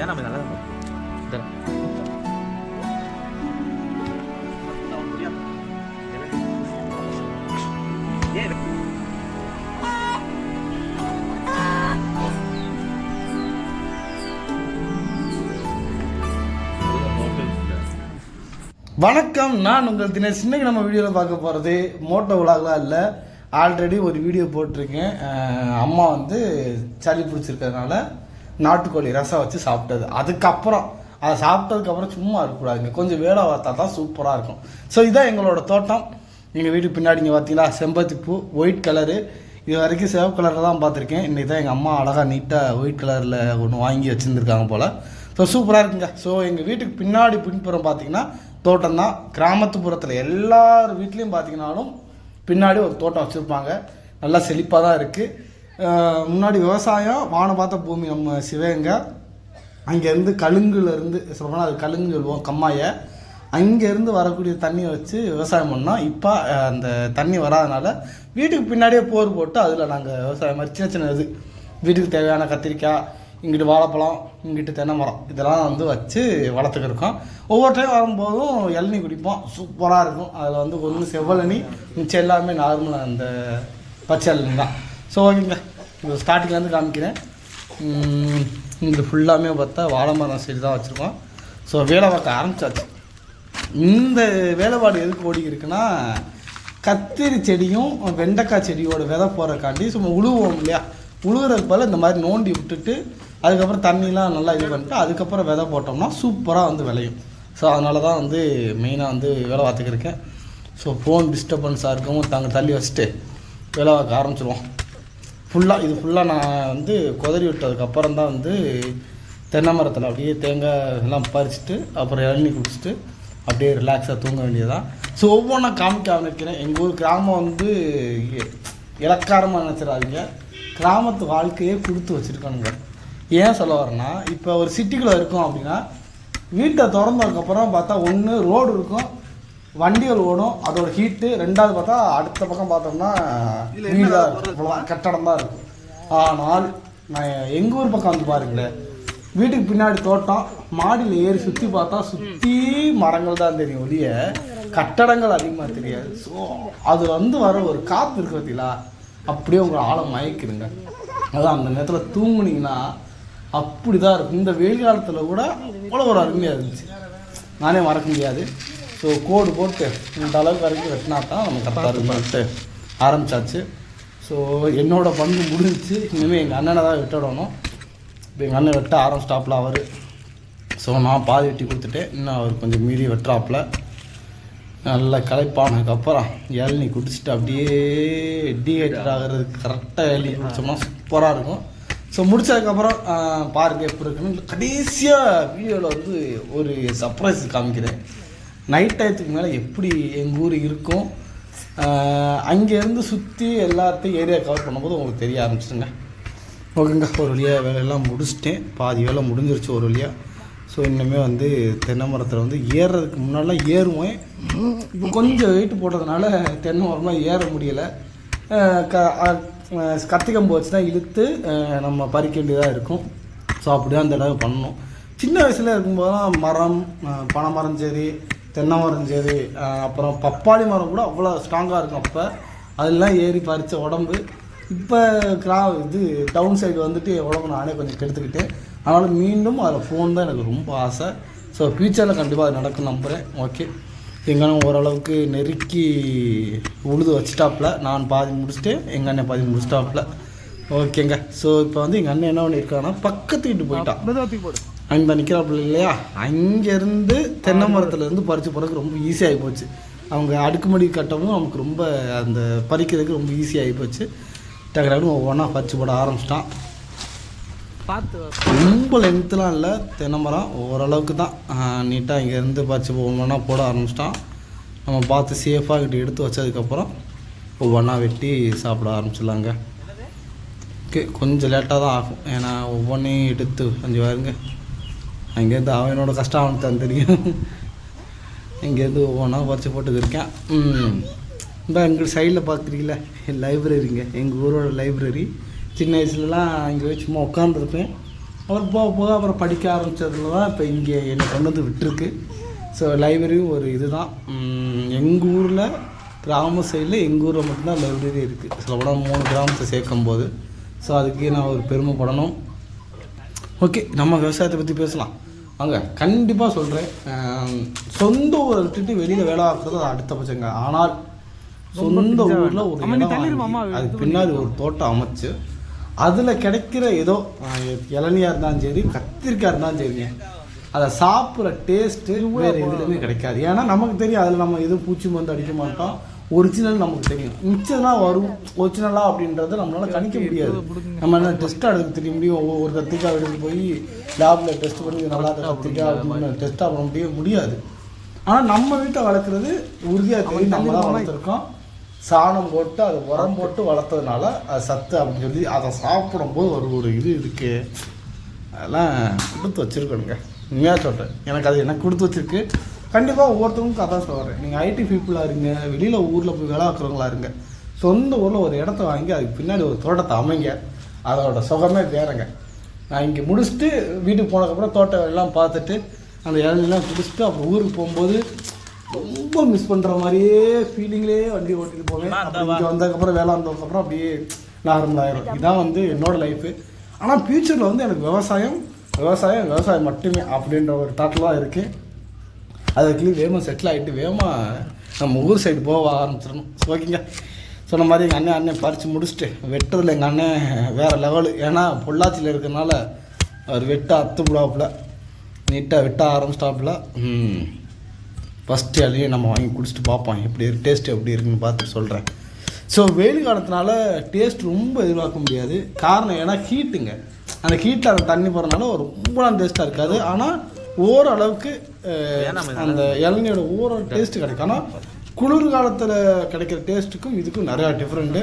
நம்ம நல்லா வணக்கம் நான் உங்கள் தினேஷ். இன்னைக்கு நம்ம வீடியோவில் பார்க்க போகிறது மோட்டோ விலாகலாம் இல்லை ஆல்ரெடி ஒரு வீடியோ போட்டிருக்கேன். அம்மா வந்து சளி பிடிச்சிருக்கிறதுனால நாட்டுக்கோழி ரசம் வச்சு சாப்பிட்டது. அதுக்கப்புறம் அதை சாப்பிட்டதுக்கப்புறம் சும்மா இருக்கக்கூடாதுங்க கொஞ்சம் வேலை பார்த்தா தான் சூப்பராக இருக்கும். ஸோ இதான் எங்களோட தோட்டம். எங்கள் வீட்டுக்கு பின்னாடி இங்கே பார்த்தீங்களா? செம்பத்தி பூ ஒயிட் கலரு இது வரைக்கும் சேவ் கலரில் தான் பார்த்துருக்கேன். இன்றைக்கி தான் எங்கள் அம்மா அழகாக நீட்டாக ஒயிட் கலரில் ஒன்று வாங்கி வச்சுருந்துருக்காங்க போல். ஸோ சூப்பராக இருக்குங்க. ஸோ எங்கள் வீட்டுக்கு பின்னாடி பின்புறம் பார்த்தீங்கன்னா தோட்டம் தான். கிராமத்துப்புறத்தில் எல்லார் வீட்லேயும் பார்த்தீங்கன்னாலும் பின்னாடி ஒரு தோட்டம் வச்சுருப்பாங்க. நல்லா செழிப்பாக தான் இருக்குது முன்னாடி விவசாயம் வானம் பார்த்த பூமி நம்ம சிவகங்கை. அங்கேருந்து கழுங்குலேருந்து சொல்லப்போனால் அது கழுங்கு சொல்லுவோம் கம்மாயை. அங்கேருந்து வரக்கூடிய தண்ணியை வச்சு விவசாயம் பண்ணோம். இப்போ அந்த தண்ணி வராதனால வீட்டுக்கு பின்னாடியே போர் போட்டு அதில் நாங்கள் விவசாயம் மாதிரி சின்ன சின்ன இது வீட்டுக்கு தேவையான கத்திரிக்காய் இங்கிட்டு வாழைப்பழம் இங்கிட்டு தென்னை மரம் இதெல்லாம் வந்து வச்சு வளர்த்துக்கிருக்கோம் ஒவ்வொரு டைம் வரும்போதும் இளநீ குடிப்போம். சூப்பராக இருக்கும். அதில் வந்து ஒன்று செவ்வழனி மிச்சம் எல்லாமே நார்மலாக அந்த பச்சை இளநீ தான். ஸோ ஓகேங்க இப்போ ஸ்டார்டிங்லேருந்து காமிக்கிறேன். இது ஃபுல்லாமே பார்த்தா வாழை மரம் செடி தான் வச்சுருக்கோம். ஸோ வேலை பார்க்க ஆரம்பித்தாச்சு இந்த வேலைப்பாடு எதுக்கு ஓடி இருக்குன்னா கத்திரி செடியும் வெண்டைக்காய் செடியோட விதை போகிறக்காண்டி சும்மா உழுவோம் இல்லையா? உழுவுறதுக்கு போல் இந்த மாதிரி நோண்டி விட்டுட்டு அதுக்கப்புறம் தண்ணிலாம் நல்லா இது பண்ணிட்டு அதுக்கப்புறம் விதை போட்டோம்னா சூப்பராக வந்து விளையும். ஸோ அதனால தான் வந்து மெயினாக வந்து வேலை பார்த்துக்கிருக்கேன் ஸோ ஃபோன் டிஸ்டர்பன்ஸாக இருக்கவும் தாங்க தள்ளி வச்சுட்டு வேலை பார்க்க ஆரம்பிச்சிருவோம். ஃபுல்லாக இது ஃபுல்லாக நான் வந்து குதறி விட்டதுக்கப்புறம் தான் வந்து தென்னை மரத்தில் அப்படியே தேங்காய் எல்லாம் பறிச்சுட்டு அப்புறம் இளநீ குடிச்சிட்டு அப்படியே ரிலாக்ஸாக தூங்க வேண்டியதான் ஸோ ஒவ்வொன்றா காமிக்க ஆரம்பிக்கிறேன். எங்கள் ஊர் கிராமம் வந்து இலக்காரமாக நினச்சிடாதீங்க. கிராமத்து வாழ்க்கையே கொடுத்து வச்சுருக்கானுங்க. ஏன் சொல்ல வரேன்னா இப்போ ஒரு சிட்டிக்குள்ளே இருக்கோம் அப்படின்னா வீட்டை திறந்ததுக்கப்புறம் பார்த்தா ஒன்று ரோடு இருக்கும். வண்டிகள் ஓடும். அதோட ஹீட்டு ரெண்டாவது பார்த்தா அடுத்த பக்கம் பார்த்தோம்னா வீடு தான் இருக்கும். கட்டடம் தான் இருக்கும் ஆனால் நான் எங்கள் ஊர் பக்கம் வந்து பாருங்களேன். வீட்டுக்கு பின்னாடி தோட்டம். மாடியில் ஏறி சுற்றி பார்த்தா சுற்றி மரங்கள் தான் தெரியும் ஒழிய கட்டடங்கள் அதிகமாக தெரியாது. ஸோ அது வந்து வர ஒரு காற்று இருக்கு பார்த்தீங்களா? அப்படியே உங்களை ஆழம் மயக்குதுங்க அதான் அந்த நேரத்தில் தூங்குனீங்கன்னா அப்படி தான் இருக்கும். இந்த வெயில் காலத்தில் கூட அவ்வளோ ஒரு அருமையாக இருந்துச்சு. நானே மறக்க முடியாது. ஸோ கோடு போட்டு இந்த அளவுக்கு வரைக்கும் வெட்டினா தான் நம்ம கரெக்டாக இருக்கும்ட்டு ஆரம்பிச்சாச்சு. ஸோ என்னோட பங்கு முடிஞ்சிச்சு. இனிமேல் எங்கள் அண்ணனை தான் விட்டுடணும் இப்போ எங்கள் அண்ணன் வெட்ட ஆரம்பிச்சிட்டாப்புல அவர். ஸோ நான் பாதி வெட்டி கொடுத்துட்டேன். இன்னும் அவர் கொஞ்சம் மீறி வெட்டுறாப்புல. நல்லா களைப்பானதுக்கப்புறம் இளநீ குடிச்சிட்டு அப்படியே டீஹைட்ரேட் ஆகிறதுக்கு கரெக்டாக இளநீ குடிச்சோம்னா சூப்பராக இருக்கும். ஸோ முடிச்சதுக்கப்புறம் ஆஹ், பாருங்க எப்படி இருக்குன்னு கடைசியாக வீடியோவில் வந்து ஒரு சர்ப்ரைஸ் காமிக்கிறேன். நைட் டயத்துக்கு மேலே எப்படி எங்கள் ஊர் இருக்கும்? அங்கேருந்து சுற்றி எல்லாத்தையும் ஏரியா கவர் பண்ணும்போது உங்களுக்கு தெரிய ஆரம்பிச்சிடுங்க ஓகேங்க. ஒரு வழியாக வேலையெல்லாம் முடிச்சிட்டேன். பாதி வேலை முடிஞ்சிருச்சு ஒரு வழியாக ஸோ இன்னுமே வந்து தென்னை மரத்தில் வந்து ஏறுறதுக்கு முன்னாடிலாம் ஏறுவேன். இப்போ கொஞ்சம் வெயிட் போட்டதுனால தென்னை மரம்லாம் ஏற முடியலை. க கத்திக்கம்பு வச்சு தான் இழுத்து நம்ம பறிக்க வேண்டியதாக இருக்கும். ஸோ அப்படி தான் அந்த தடவை பண்ணணும். சின்ன வயசில் இருக்கும்போதெல்லாம் மரம் பனை மரம் சரி தென்னை மரம் சரி அப்புறம் பப்பாளி மரம் கூட அவ்வளோ ஸ்ட்ராங்காக இருக்கும் அப்போ. அதெல்லாம் ஏறி பறித்த உடம்பு. இப்போ கிரா இது டவுன் சைடு வந்துட்டு உடம்பு நானே கொஞ்சம் கெடுத்துக்கிட்டேன். அதனால் மீண்டும் அதில் ஃபோன் தான் எனக்கு ரொம்ப ஆசை. ஸோ ஃப்யூச்சரில் கண்டிப்பாக அது நடக்கும் நம்புகிறேன் ஓகே. எங்கள் ஓரளவுக்கு நெருக்கி உழுது வச்சுட்டாப்புல. நான் பாதி முடிச்சுட்டு எங்கள் அண்ணன் பாதி முடிச்சிட்டாப்புல. ஓகேங்க. ஸோ இப்போ வந்து எங்கள் அண்ணன் என்ன பண்ணியிருக்காங்கன்னா பக்கத்து வீட்டு போயிட்டான். அங்கே நிற்கிறாப்புல இல்லையா? அங்கேருந்து தென்னை மரத்துலேருந்து பறித்து போகிறதுக்கு ரொம்ப ஈஸியாகி போச்சு. அவங்க அடுக்குமடி கட்டவும் நமக்கு ரொம்ப அந்த பறிக்கிறதுக்கு ரொம்ப ஈஸியாகி போச்சு. டக்கு டக்குனு ஒவ்வொன்றா பறித்து போட ஆரம்பிச்சிட்டான். பார்த்து ரொம்ப லென்த்துலாம் இல்லை தென்னை மரம் ஓரளவுக்கு தான். நீட்டாக இங்கேருந்து பறித்து ஒவ்வொன்றா போட ஆரம்பிச்சிட்டான். நம்ம பார்த்து சேஃபாக கிட்ட எடுத்து வச்சதுக்கப்புறம் ஒவ்வொன்றா வெட்டி சாப்பிட ஆரம்பிச்சிடலாங்க. ஓகே கொஞ்சம் லேட்டாக தான் ஆகும். ஏன்னா ஒவ்வொன்றையும் எடுத்து கொஞ்சம் பாருங்க. அங்கேருந்து அவனோட கஷ்டம் அவனுக்கு தான் தெரியும். இங்கேருந்து ஒவ்வொன்றா பறித்து போட்டுக்கிருக்கேன் இந்த எங்கள் சைடில் பார்க்குறீங்களா லைப்ரரிங்க எங்கள் ஊரோட லைப்ரரி சின்ன வயசுலலாம் இங்கே போய் சும்மா உட்காந்துருப்பேன் அப்புறம் போக போக அப்புறம் படிக்க ஆரம்பித்ததுல தான் இப்போ இங்கே என்னை கொண்டு வந்து விட்டுருக்கு. ஸோ லைப்ரரியும் ஒரு இதுதான். எங்கள் ஊரில் கிராம சைடில் எங்கள் ஊரில் மட்டும்தான் லைப்ரரி இருக்குது சில படம் மூணு கிராமத்தை சேர்க்கும் போது ஸோ அதுக்கு நான் ஒரு பெருமைப்படணும். ஓகே நம்ம விவசாயத்தை பற்றி பேசலாம். வாங்க கண்டிப்பாக சொல்கிறேன் சொந்த ஊரை விட்டுட்டு வெளியில் வேலை பார்க்குறது அது அடுத்த பட்சங்க. ஆனால் சொந்த ஊரில் ஒரு இடம் அதுக்கு பின்னாடி ஒரு தோட்டம் அமைச்சு அதில் கிடைக்கிற ஏதோ இளநியாக இருந்தாலும் சரி கத்திரிக்காய் இருந்தாலும் சரிங்க. அதை சாப்பிட்ற டேஸ்ட்டு வேறு எதுலையுமே கிடைக்காது. ஏன்னா நமக்கு தெரியும் அதில் நம்ம எதுவும் பூச்சி மருந்து அடிக்க மாட்டோம். ஒரிஜினல் நமக்கு தெரியும். மிச்சம்லாம் வரும் ஒரிஜினலா அப்படின்றத நம்மளால கணிக்க முடியாது. நம்ம என்ன டெஸ்ட் எடுக்க தெரிய முடியும்? ஒவ்வொரு கத்திரிக்காய் எடுத்து போய் லேபில் டெஸ்ட் பண்ணி நல்லா கத்திரிக்காய் அப்படின்னு டெஸ்ட்டாக பண்ண முடிய முடியாது. ஆனால் நம்ம வீட்டை வளர்க்குறது உறுதியாக தெரியும். நம்ம தான் வளர்த்துருக்கோம். சாணம் போட்டு அது உரம் போட்டு வளர்த்ததுனால அது சத்து அப்படின்னு சொல்லி அதை சாப்பிடும்போது ஒரு ஒரு இது இருக்கு. அதெல்லாம் கொடுத்து வச்சுருக்கணுங்க. உண்மையாக சொல்கிறேன் எனக்கு அது எனக்கு கொடுத்து வச்சிருக்கு. கண்டிப்பாக ஒவ்வொருத்தவங்களுக்கும் அதான் சொல்கிறேன் நீங்கள் ஐடி பீப்புளாக இருங்க வெளியில் ஊரில் போய் வேலை பார்க்குறவங்களா இருங்க. சொந்த ஊரில் ஒரு இடத்த வாங்கி அதுக்கு பின்னாடி ஒரு தோட்டத்தை அமைங்க. அதோட சுகமே வேறங்க. நான் இங்கே முடிச்சுட்டு வீட்டுக்கு போனதுக்கப்புறம் தோட்டம் எல்லாம் பார்த்துட்டு அந்த இளநிலாம் குடிச்சிட்டு அப்புறம் ஊருக்கு போகும்போது ரொம்ப மிஸ் பண்ணுற மாதிரியே ஃபீலிங்லேயே வண்டி ஓட்டிட்டு போவேன். இங்கே வந்ததுக்கப்புறம் வேலை வந்ததுக்கப்புறம் அப்படியே நார்மல் ஆயிரும். இதான் வந்து என்னோட லைஃபு ஆனால் ஃப்யூச்சரில் வந்து எனக்கு விவசாயம் விவசாயம் விவசாயம் மட்டுமே அப்படின்ற ஒரு தாட்டில் தான் இருக்குது அதுக்கு வேகமாக செட்டில் ஆகிட்டு வேகமாக நம்ம ஊர் சைடு போக ஆரம்பிச்சிடணும். ஓகேங்க சொன்ன மாதிரி எங்கள் அண்ணன் அண்ணன் பறித்து முடிச்சுட்டு வெட்டுறதுல எங்கள் அண்ணன் வேறு லெவலு ஏன்னா பொள்ளாச்சியில் இருக்கிறனால அவர் வெட்ட அத்துப்புடாப்புல நீட்டாக வெட்ட ஆரம்பிச்சிட்டாப்புல. ஃபஸ்ட்டு அதையும் நம்ம வாங்கி குடிச்சிட்டு பார்ப்போம். எப்படி இருக்கு டேஸ்ட் எப்படி இருக்குன்னு பார்த்து சொல்கிறேன் ஸோ வெயில் காலத்தினால டேஸ்ட் ரொம்ப எதிர்பார்க்க முடியாது. காரணம் ஏன்னா ஹீட்டுங்க அந்த ஹீட்டில் அந்த தண்ணி போகிறனால ரொம்ப டேஸ்ட்டாக இருக்காது. ஆனால் ஓரளவுக்கு அந்த இளநியோட ஓர டேஸ்ட் கிடைக்கும். ஆனால் குளிர் காலத்தில் கிடைக்கிற டேஸ்ட்டுக்கும் இதுக்கும் நிறையா டிஃப்ரெண்ட்டு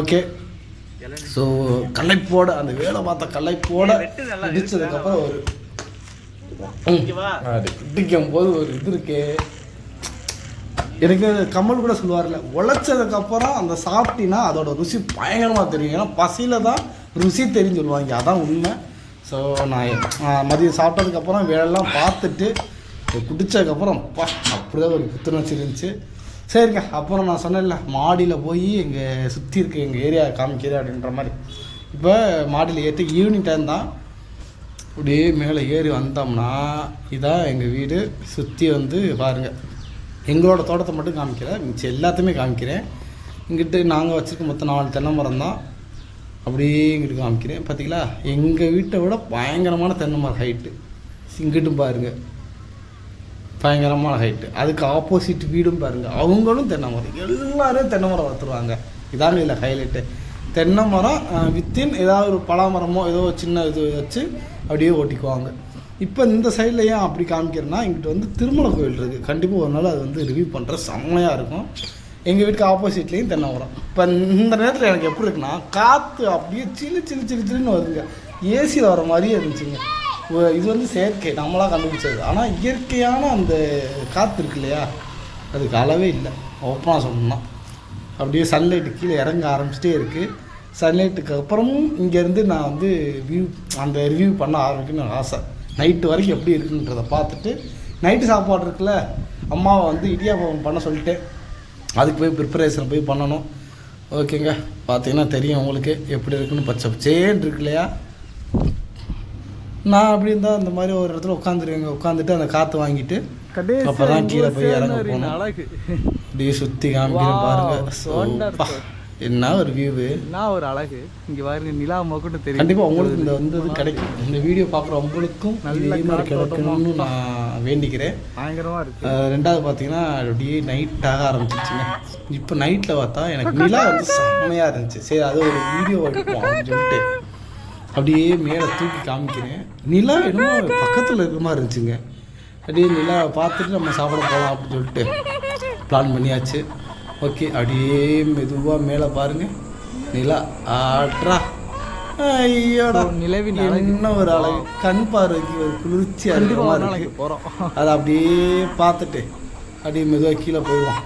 ஓகே ஸோ களைப்போட அந்த வேலை பார்த்த களைப்போட இடிச்சதுக்கப்புறம் ஒரு அது பிடிக்கும் போது ஒரு இது இருக்கே. எனக்கு கமல் கூட சொல்லுவார்ல உழைச்சதுக்கு அப்புறம் அந்த சாப்பிட்டீங்கன்னா அதோட ருசி பயங்கரமாக தெரியும். ஏன்னா பசியில் தான் ருசி தெரியும் சொல்லுவாங்க. அதான் உண்மை. ஸோ நான் மதியம் சாப்பிட்டதுக்கப்புறம் வேலைலாம் பார்த்துட்டு குடித்ததுக்கப்புறம் பா அப்படிதான் ஒரு புத்துணர்ச்சி இருந்துச்சு. சரிங்க அப்புறம் நான் சொன்னேன்ல மாடியில் போய் எங்கள் சுற்றி இருக்க எங்கள் ஏரியா காமிக்கிறது அப்படின்ற மாதிரி. இப்போ மாடியில் ஏற்றி ஈவினிங் டைம் தான். அப்படியே மேலே ஏறி வந்தோம்னா இதான் எங்கள் வீடு. சுற்றி வந்து பாருங்கள் எங்களோட தோட்டத்தை மட்டும் காமிக்கிறேன் மிச்சம் எல்லாத்தையுமே காமிக்கிறேன். இங்கிட்டு நாங்கள் வச்சுருக்க மொத்தம் நாலு தென்னை மரம் தான். அப்படியே இங்கிட்டு காமிக்கிறேன். பார்த்தீங்களா எங்கள் வீட்டை விட பயங்கரமான தென்னை மரம் ஹைட்டு இங்கிட்டும் பாருங்கள் பயங்கரமான ஹைட்டு அதுக்கு ஆப்போசிட் வீடும் பாருங்கள் அவங்களும் தென்னை மரம். எல்லோரும் தென்னை மரம் வளர்த்துருவாங்க. இதாங்க இல்லை ஹைலைட்டு தென்னை மரம் வித்தின் ஏதாவது ஒரு பலாமரமோ ஏதோ சின்ன இது வச்சு அப்படியே ஓட்டிக்குவாங்க. இப்போ இந்த சைடில் ஏன் அப்படி காமிக்கிறேன்னா இங்கிட்டு வந்து திருமலை கோயில் இருக்குது கண்டிப்பாக ஒரு நாள் அது வந்து ரிவ்யூ பண்ணுற செம்மையாக இருக்கும். எங்கள் வீட்டுக்கு ஆப்போசிட்லேயும் தென்னை மரம். இப்போ இந்த நேரத்தில் எனக்கு எப்படி இருக்குன்னா காற்று அப்படியே சில்லு சில்லு சில்லு சில்லுன்னு வருதுங்க. ஏசியில் வர மாதிரியே இருந்துச்சுங்க. இது வந்து செயற்கை நம்மளாக கண்டுபிடிச்சது. ஆனால் இயற்கையான அந்த காற்று இருக்கு இல்லையா? அதுக்கு அளவே இல்லை. ஓப்பனாக சொல்லணும்னா. அப்படியே சன்லைட்டு கீழே இறங்க ஆரம்பிச்சிட்டே இருக்குது சன்லைட்டுக்கு அப்புறமும் இங்கேருந்து நான் வந்து வியூ அந்த ரிவ்யூ பண்ண ஆரம்பிக்கணும்னு ஆசை. நைட்டு வரைக்கும் எப்படி இருக்குன்றதை பார்த்துட்டு நைட்டு சாப்பாடு இருக்குல்ல? அம்மாவை வந்து இடியாப்பம் பண்ண சொல்லிட்டேன். அதுக்கு போய் ப்ரிப்பரேஷன் போய் பண்ணணும். ஓகேங்க பார்த்தீங்கன்னா தெரியும் உங்களுக்கு எப்படி இருக்குன்னு. பச்சை பச்சேன்னு இருக்கு இல்லையா? நான் அப்படி இருந்தால் அந்த மாதிரி ஒரு இடத்துல உட்காந்துருவேங்க உட்காந்துட்டு அந்த காற்று வாங்கிட்டு கடைசி அப்பதான் கீழே போய் இறங்க. அழகு. அப்படியே சுற்றி காமிக்கிறேன் பாருங்க. என்ன ஒரு வியூவு என்ன ஒரு அழகு. இங்க பாருங்க நிலா மொக்கட்டும் தெரியும் கண்டிப்பாக உங்களுக்கு இந்த வந்து இது கிடைக்கும். இந்த வீடியோ பார்க்குற உங்களுக்கும் நல்ல மாதிரி. கிடைக்கணும்னு நான் வேண்டிக்கிறேன். பயங்கரமா இருக்கு. ரெண்டாவது பார்த்தீங்கன்னா அப்படியே நைட்டாக ஆரம்பிச்சிச்சுங்க. இப்போ நைட்டில் பார்த்தா எனக்கு நிலா வந்து செம்மையாக இருந்துச்சு. சரி அது ஒரு வீடியோ எடுப்போம் அப்படின்னு சொல்லிட்டு. அப்படியே மேலே தூக்கி காமிக்கிறேன். நிலா என்னமோ பக்கத்தில் இருக்கிற மாதிரி இருந்துச்சுங்க. அப்படியே நிலா பார்த்துட்டு நம்ம சாப்பிட போகலாம் அப்படின்னு சொல்லிட்டு பிளான் பண்ணியாச்சு. ஓகே அப்படியே மெதுவாக மேலே பாருங்க. நிலா ஆட்ரா ஐயோடா. நிலவின். என்ன ஒரு அழகு. கண் பார்வைக்கு ஒரு குளிர்ச்சி அதிகமாக போறோம். அதை அப்படியே பார்த்துட்டு அப்படியே மெதுவாக கீழே போயிடுவோம்.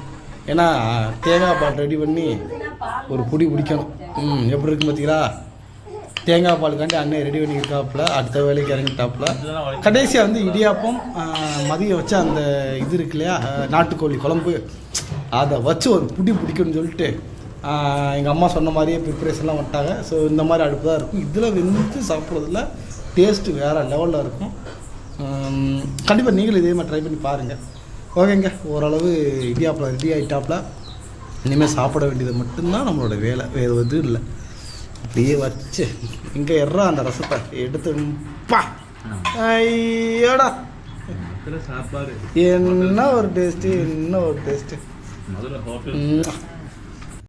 ஏன்னா தேங்காய் பால் ரெடி பண்ணி ஒரு புடி பிடிக்கணும் ம் எப்படி இருக்கு பார்த்தீங்களா தேங்காய் பாலுக்காண்டி அண்ணன் ரெடி பண்ணியிருக்காப்புல அடுத்த வேலைக்கு இறங்கிட்டாப்புல. கடைசியாக வந்து இடியாப்பம் மதியம் வச்ச அந்த இது இருக்கு இல்லையா நாட்டுக்கோழி குழம்பு அதை வச்சு ஒரு புடி பிடிக்கும்னு சொல்லிட்டு எங்கள் அம்மா சொன்ன மாதிரியே ப்ரிப்பரேஷன்லாம் வந்துட்டாங்க. ஸோ இந்த மாதிரி அடுப்பு தான் இருக்கும். இதில் வெந்து சாப்பிட்றதுல டேஸ்ட்டு வேறு லெவலில் இருக்கும். கண்டிப்பாக நீங்களும் இதே மாதிரி ட்ரை பண்ணி பாருங்கள் ஓகேங்க. ஓரளவு இடியாப்பில் ரெடி ஆகிட்டாப்புல இனிமேல் சாப்பிட வேண்டியது மட்டும்தான் நம்மளோட வேலை. வேறு எதுவும் இல்லை. அப்படியே வச்சு இங்கே எறா அந்த ரசத்தை. எடுத்து பா. ஐயோடா. சாப்பாடு. என்ன ஒரு டேஸ்ட்டு என்ன ஒரு டேஸ்ட்டு.